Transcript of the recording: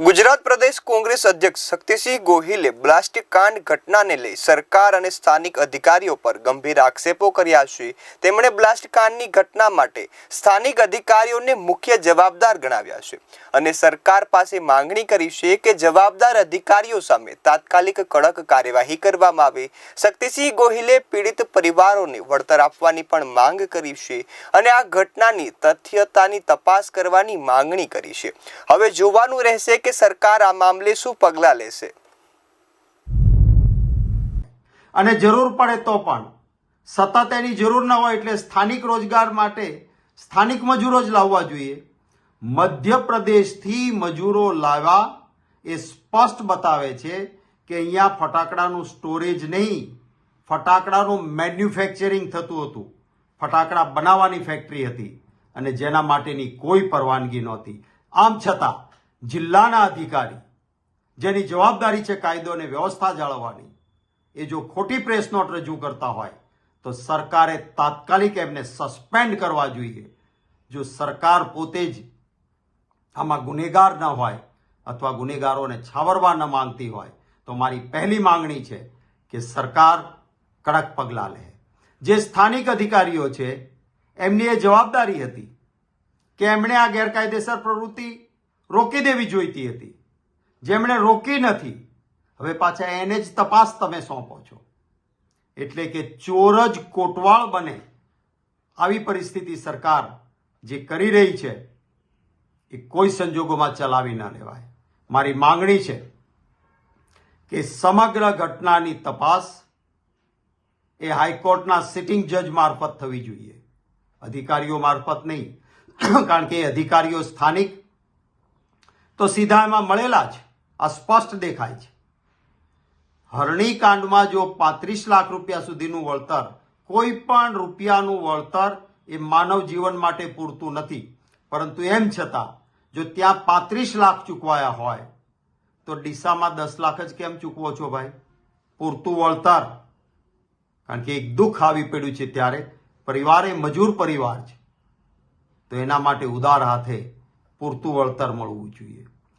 ગુજરાત પ્રદેશ કોંગ્રેસ અધ્યક્ષ શક્તિસિંહ ગોહિલે બ્લાસ્ટિક કાંડ ઘટનાને લઈ સરકાર અને સ્થાનિક અધિકારીઓ પર ગંભીર આક્ષેપો કર્યા છે. તેમણે બ્લાસ્ટ કાંડની ઘટના માટે સ્થાનિક અધિકારીઓને મુખ્ય જવાબદાર ગણાવ્યા છે અને સરકાર પાસે માંગણી કરી છે કે જવાબદાર અધિકારીઓ સામે તાત્કાલિક કડક કાર્યવાહી કરવામાં આવે. શક્તિસિંહ ગોહિલે પીડિત પરિવારોને વળતર આપવાની પણ માંગ કરી છે અને આ ઘટનાની તથ્યતાની તપાસ કરવાની માંગણી કરી છે. હવે જોવાનું રહેશે કે સરકાર આ મામલે શું પગલાં લેશે? અને જરૂર પડે તો પણ. સતત એની જરૂર ન હોય એટલે સ્થાનિક રોજગાર માટે સ્થાનિક મજૂરો જ લાવવા જોઈએ. મધ્યપ્રદેશથી મજૂરો લાવવા એ સ્પષ્ટ બતાવે છે કે અહીંયા ફટાકડાનું સ્ટોરેજ નહીં, ફટાકડાનું મેન્યુફેક્ચરિંગ થતું હતું. ફટાકડા બનાવવાની ફેક્ટરી હતી અને જેના માટેની કોઈ પરવાનગી નહોતી. આમ છતાં જિલ્લાના અધિકારી, જેની જવાબદારી છે કાયદો અને વ્યવસ્થા જાળવવાની, એ જો ખોટી પ્રેસ નોટ રજૂ કરતા હોય, તો સરકારે તાત્કાલિક એમને સસ્પેન્ડ કરવા જોઈએ. જો સરકાર પોતે જ આમાં ગુનેગાર ન હોય અથવા ગુનેગારોને છાવરવા ન માંગતી હોય, તો મારી પહેલી માંગણી છે કે સરકાર કડક પગલાં લે. જે સ્થાનિક અધિકારીઓ છે, એમની એ જવાબદારી હતી કે એમણે આ ગેરકાયદેસર પ્રવૃત્તિ રોકી દેવી જોઈતી હતી. જેમણે રોકી નથી, હવે પાછા એને જ તપાસ તમે સોંપો છો. એટલે કે ચોર જ કોટવાળ બને. આવી પરિસ્થિતિ સરકાર જે કરી રહી છે, એ કોઈ સંજોગોમાં ચલાવી ન લેવાય. મારી માંગણી છે કે સમગ્ર ઘટનાની તપાસ એ હાઈકોર્ટના સિટિંગ જજ મારફત થવી જોઈએ. અધિકારીઓ મારફત નહીં, કારણ કે અધિકારીઓ સ્થાનિક તો સીધા એમાં મળેલા જ આ સ્પષ્ટ દેખાય છે. હરણી કાંડમાં જો પાંત્રીસ લાખ રૂપિયા સુધીનું વળતર, કોઈ પણ રૂપિયાનું વળતર એ માનવ જીવન માટે પૂરતું નથી. પરંતુ એમ છતાં, જો ત્યાં પાંત્રીસ લાખ ચૂકવાયા હોય, તો ડીસામાં દસ લાખ જ કેમ ચૂકવો છો ભાઈ? પૂરતું વળતર. કારણ કે એક દુઃખ આવી પડ્યું છે ત્યારે, પરિવારે મજૂર પરિવાર છે. તો એના માટે ઉદાર હાથે પૂરતું વળતર મળવું જોઈએ.